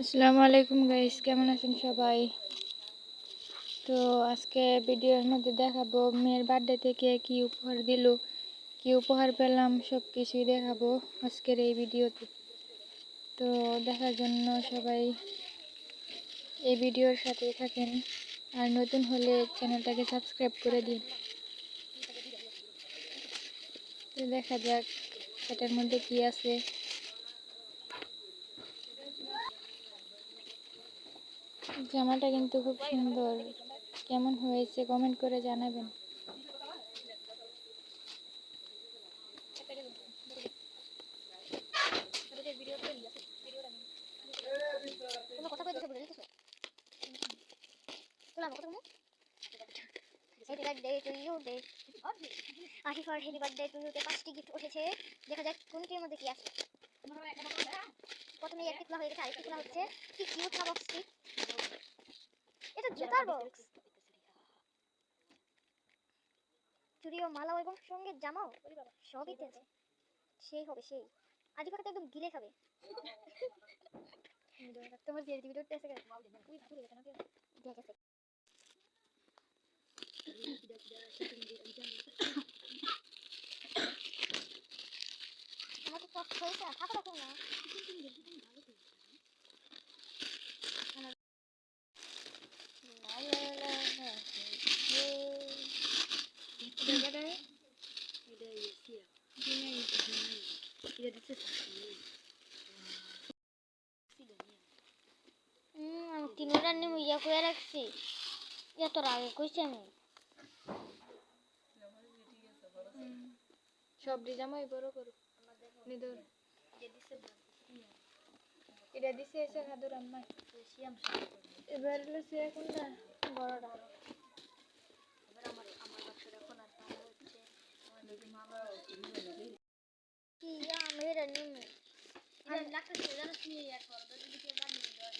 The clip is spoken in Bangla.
আসসালামু আলাইকুম গাইস কেমন আছেন সবাই? তো আজকে ভিডিওর মধ্যে দেখাবো মেয়ের বার্থডে থেকে কি উপহার দিল, কি উপহার পেলাম সব কিছুই দেখাবো আজকের এই ভিডিওতে। তো দেখার জন্য সবাই এই ভিডিওর সাথে থাকেন। আর নতুন হলে চ্যানেলটাকে সাবস্ক্রাইব করে দিন। তো দেখা যাক, এটার মধ্যে কি আছে। জামাটা কিন্তু খুব সুন্দর। কেমন হয়েছে কমেন্ট করে জানাবেন। পাঁচটি উঠেছে দেখা যাক কোনটির মধ্যে কি আছে প্রথমে একটি খোলা হয়ে গেছে, আরেকটি খোলা হচ্ছে। কি বক্সটি জুতার বক্স চুড়ি ও এবং সঙ্গে জামাও সবই তো আছে। সেই হবে সেই। আদি কথা একদম গিলে খাবে। তোমার যে ভিডিও ভুলে গেছে আমার তো কষ্ট হয়েছে থাকো না। হুম, আমি তিনটা নিয়ে ইয়া করে রাখছি এত আগে কইছি আমি সব জামাই বড় করো নিদর এটা দিছে এসে খাদুর আম্মাই। এবার হলো সে কোনটা বড়টা লাখ টাকা জানা শুনে এক করো যদি কেউ বাদ নিয়ে দেওয়া